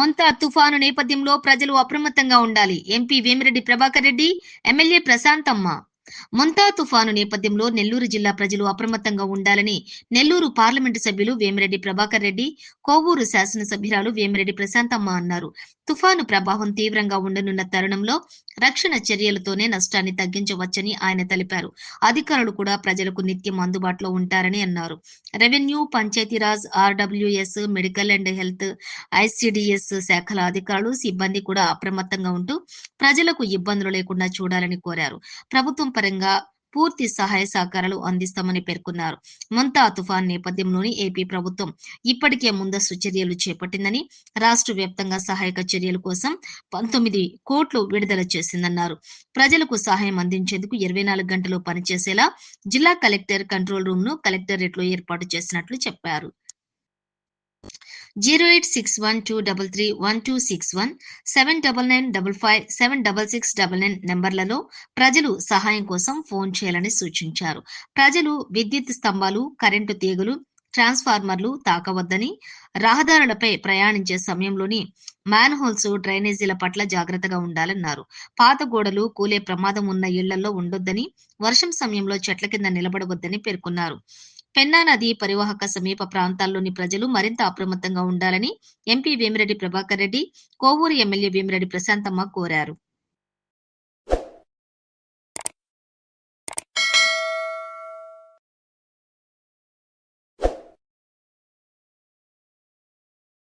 మొంత తుఫాను నేపథ్యంలో ప్రజలు అప్రమత్తంగా ఉండాలి. MP Vemireddy Prabhakar Reddy MLA Prashanthamma. Montha తుఫాను నేపథ్యంలో నెల్లూరు జిల్లా ప్రజలు అప్రమత్తంగా ఉండాలని నెల్లూరు పార్లమెంటు సభ్యులు వేమిరెడ్డి ప్రభాకర్ రెడ్డి కోవూరు శాసనసభ్యురాలు వేమిరెడ్డి ప్రశాంతమ్మ అన్నారు. తుఫాను ప్రభావం తీవ్రంగా ఉండనున్న తరుణంలో రక్షణ చర్యలతోనే నష్టాన్ని తగ్గించవచ్చని ఆయన తెలిపారు. అధికారులు కూడా ప్రజలకు నిత్యం అందుబాటులో ఉంటారని అన్నారు. Revenue Panchayati Raj RWS medical and health ICDS శాఖల అధికారులు సిబ్బంది కూడా అప్రమత్తంగా ఉంటూ ప్రజలకు ఇబ్బందులు లేకుండా చూడాలని కోరారు. ప్రభుత్వం పరంగా పూర్తి సహాయ సహకారాలు అందిస్తామని పేర్కొన్నారు. మంతా తుఫాన్ నేపథ్యంలోని ఏపీ ప్రభుత్వం ఇప్పటికే ముందస్తు చర్యలు చేపట్టిందని రాష్ట్ర వ్యాప్తంగా సహాయక చర్యల కోసం పంతొమ్మిది కోట్లు విడుదల చేసిందన్నారు. ప్రజలకు సహాయం అందించేందుకు ఇరవై నాలుగు గంటలు పనిచేసేలా జిల్లా కలెక్టర్ కంట్రోల్ రూమ్ను కలెక్టరేట్లో ఏర్పాటు చేసినట్లు చెప్పారు. Zero eight six one two double three one two six one seven double nine double five seven double six double nine నెంబర్లలో ప్రజలు సహాయం కోసం ఫోన్ చేయాలని సూచించారు. ప్రజలు విద్యుత్ స్తంభాలు కరెంటు తీగలు ట్రాన్స్ఫార్మర్లు తాకవద్దని రహదారులపై ప్రయాణించే సమయంలోని మ్యాన్ హోల్స్ డ్రైనేజీల పట్ల జాగ్రత్తగా ఉండాలన్నారు. పాత గోడలు కూలే ప్రమాదం ఉన్న ఇళ్ళలో ఉండొద్దని వర్షం సమయంలో చెట్ల కింద నిలబడవద్దని పేర్కొన్నారు. పెన్నా నది పరివాహక సమీప ప్రాంతాల్లోని ప్రజలు మరింత అప్రమత్తంగా ఉండాలని ఎంపీ వేమిరెడ్డి ప్రభాకర్ రెడ్డి కోవూరు ఎమ్మెల్యే వేమిరెడ్డి ప్రశాంతమ్మ కోరారు.